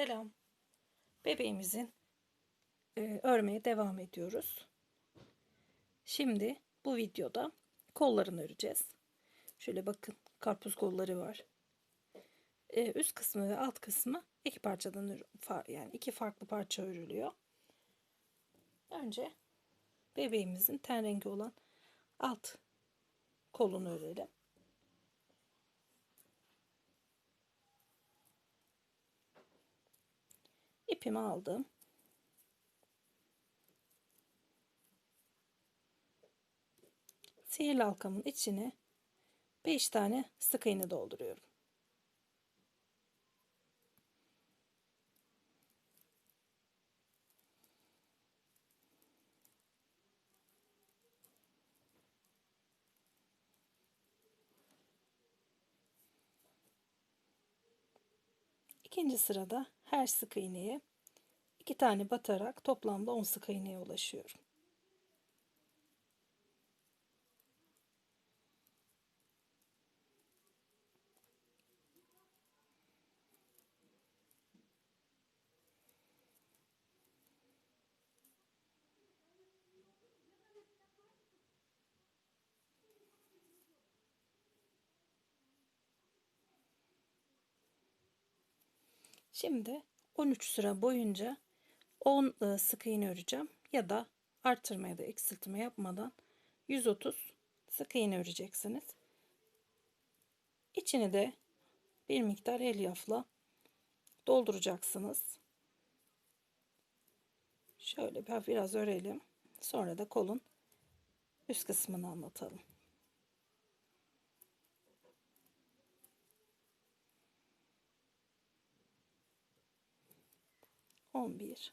Selam. Bebeğimizin e, örmeye devam ediyoruz. Şimdi bu videoda kollarını öreceğiz. Şöyle bakın karpuz kolları var. E, üst kısmı ve alt kısmı iki parçadan yani iki farklı parça örülüyor. Önce bebeğimizin ten rengi olan alt kolunu örelim. İpimi aldım. Sihirli halkamın içine 5 tane sık iğne dolduruyorum. İkinci sırada her sık iğneye iki tane batarak toplamda 10 sık iğneye ulaşıyorum. Şimdi 13 sıra boyunca 10 e, sık iğne öreceğim ya da artırma ya da eksiltme yapmadan 130 sık iğne öreceksiniz. İçini de bir miktar elyafla dolduracaksınız. Şöyle bir- biraz örelim. Sonra da kolun üst kısmını anlatalım. On bir,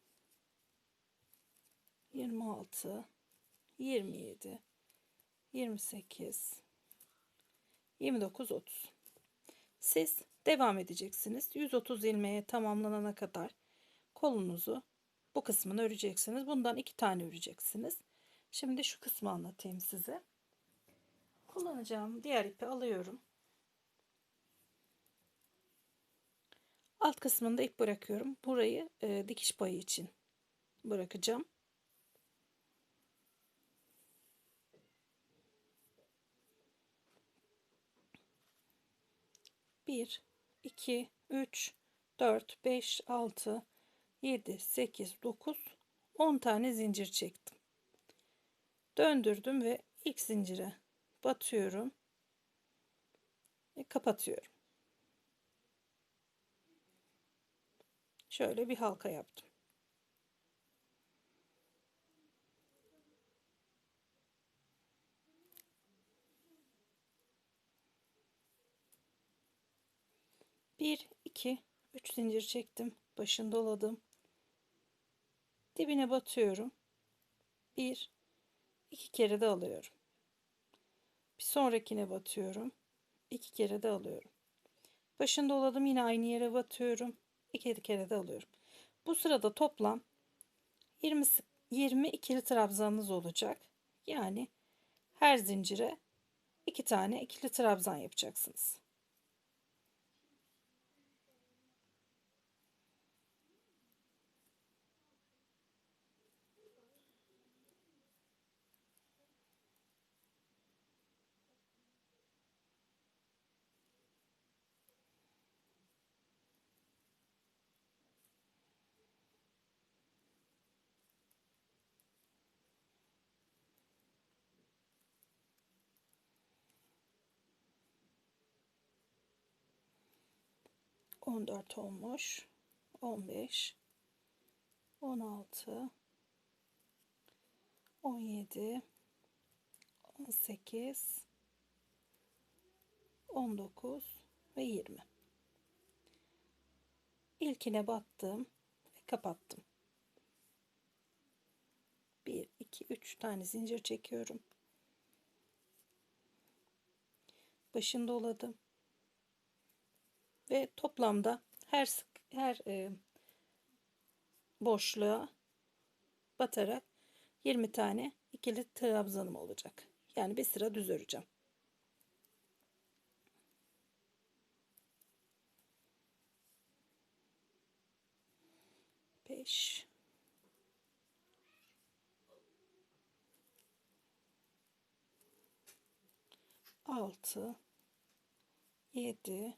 26 27 28 29 30 Siz devam edeceksiniz. 130 ilmeğe tamamlanana kadar kolunuzu bu kısmını öreceksiniz. Bundan iki tane öreceksiniz. Şimdi şu kısmı anlatayım size. Kullanacağım diğer ipi alıyorum. Alt kısmında ip bırakıyorum. Burayı e, dikiş payı için bırakacağım. 1, 2, 3, 4, 5, 6, 7, 8, 9, 10 tane zincir çektim. Döndürdüm ve ilk zincire batıyorum. Ve kapatıyorum. Şöyle bir halka yaptım. Bir, iki, üç zincir çektim. Başını doladım. Dibine batıyorum. Bir, iki kere de alıyorum. Bir sonrakine batıyorum. İki kere de alıyorum. Başını doladım yine aynı yere batıyorum. İki kere de alıyorum. Bu sırada toplam 20 sık- 20 ikili trabzanınız olacak. Yani her zincire iki tane ikili trabzan yapacaksınız. On dört olmuş. On beş. On altı. On yedi. On sekiz. On dokuz ve yirmi. İlkine battım ve kapattım. 1 2 3 tane zincir çekiyorum. Başını doladım. Ve toplamda her sık her e, boşluğa batarak 20 tane ikili trabzanım olacak. Yani bir sıra düz öreceğim. Beş. Altı. Yedi.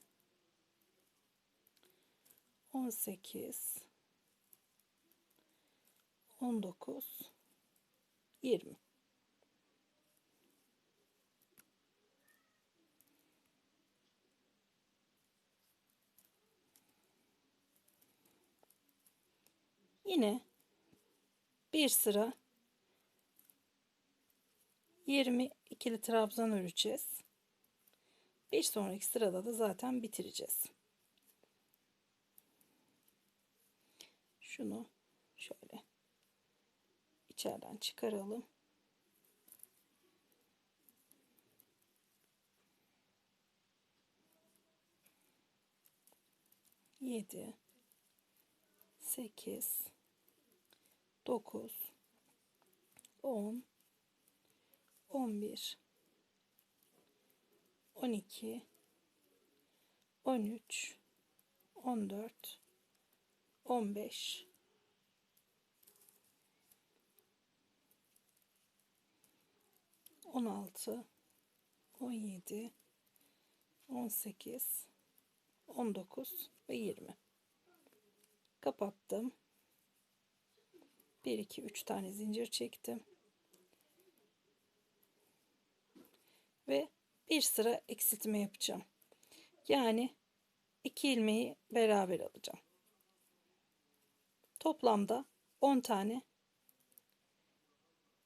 18 19 20 Yine bir sıra 20 ikili trabzan öreceğiz. Bir sonraki sırada da zaten bitireceğiz. Şunu şöyle içeriden çıkaralım. Yedi, sekiz, 9 10 11 12 13 14 15 16 17 18 19 ve 20 kapattım 1 2 3 tane zincir çektim. Ve bir sıra eksiltme yapacağım. Yani iki ilmeği beraber alacağım. Toplamda 10 tane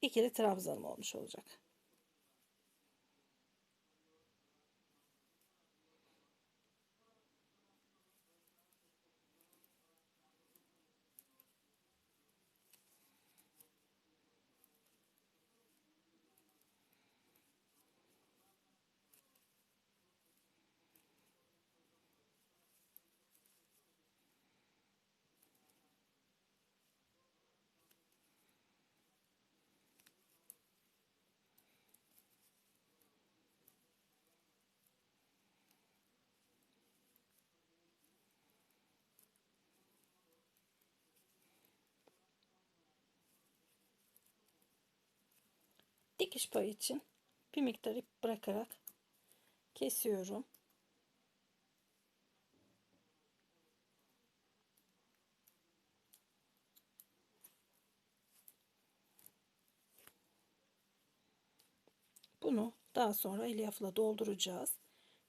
ikili trabzanım olmuş olacak. Dikiş payı için bir miktar ip bırakarak kesiyorum. Bunu daha sonra elyafla dolduracağız.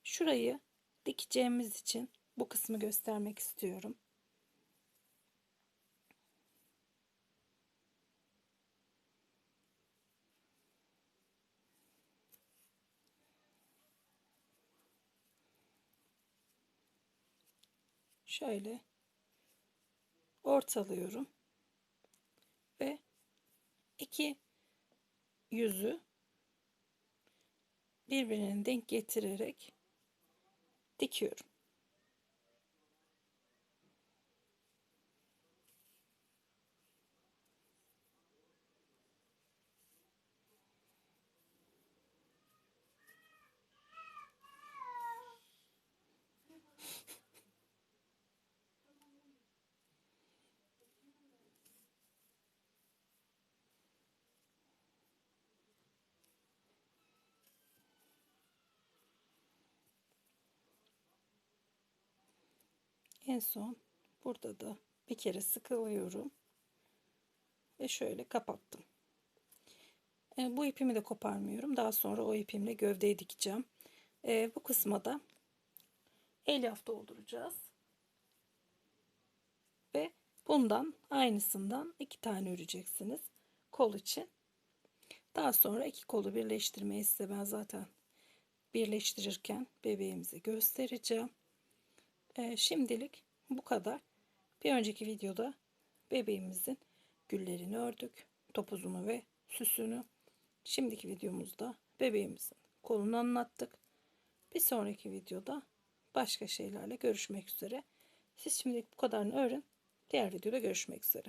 Şurayı dikeceğimiz için bu kısmı göstermek istiyorum. Şöyle ortalıyorum ve iki yüzü birbirine denk getirerek dikiyorum. En son burada da bir kere sıkılıyorum. ve şöyle kapattım. E, bu ipimi de koparmıyorum. Daha sonra o ipimle gövdeyi dikeceğim. E, bu kısma da elyaf dolduracağız. Ve bundan aynısından iki tane öreceksiniz. Kol için. Daha sonra iki kolu birleştirmeyi size ben zaten birleştirirken bebeğimizi göstereceğim. Ee, şimdilik bu kadar. Bir önceki videoda bebeğimizin güllerini ördük. Topuzunu ve süsünü. Şimdiki videomuzda bebeğimizin kolunu anlattık. Bir sonraki videoda başka şeylerle görüşmek üzere. Siz şimdilik bu kadarını öğren. Diğer videoda görüşmek üzere.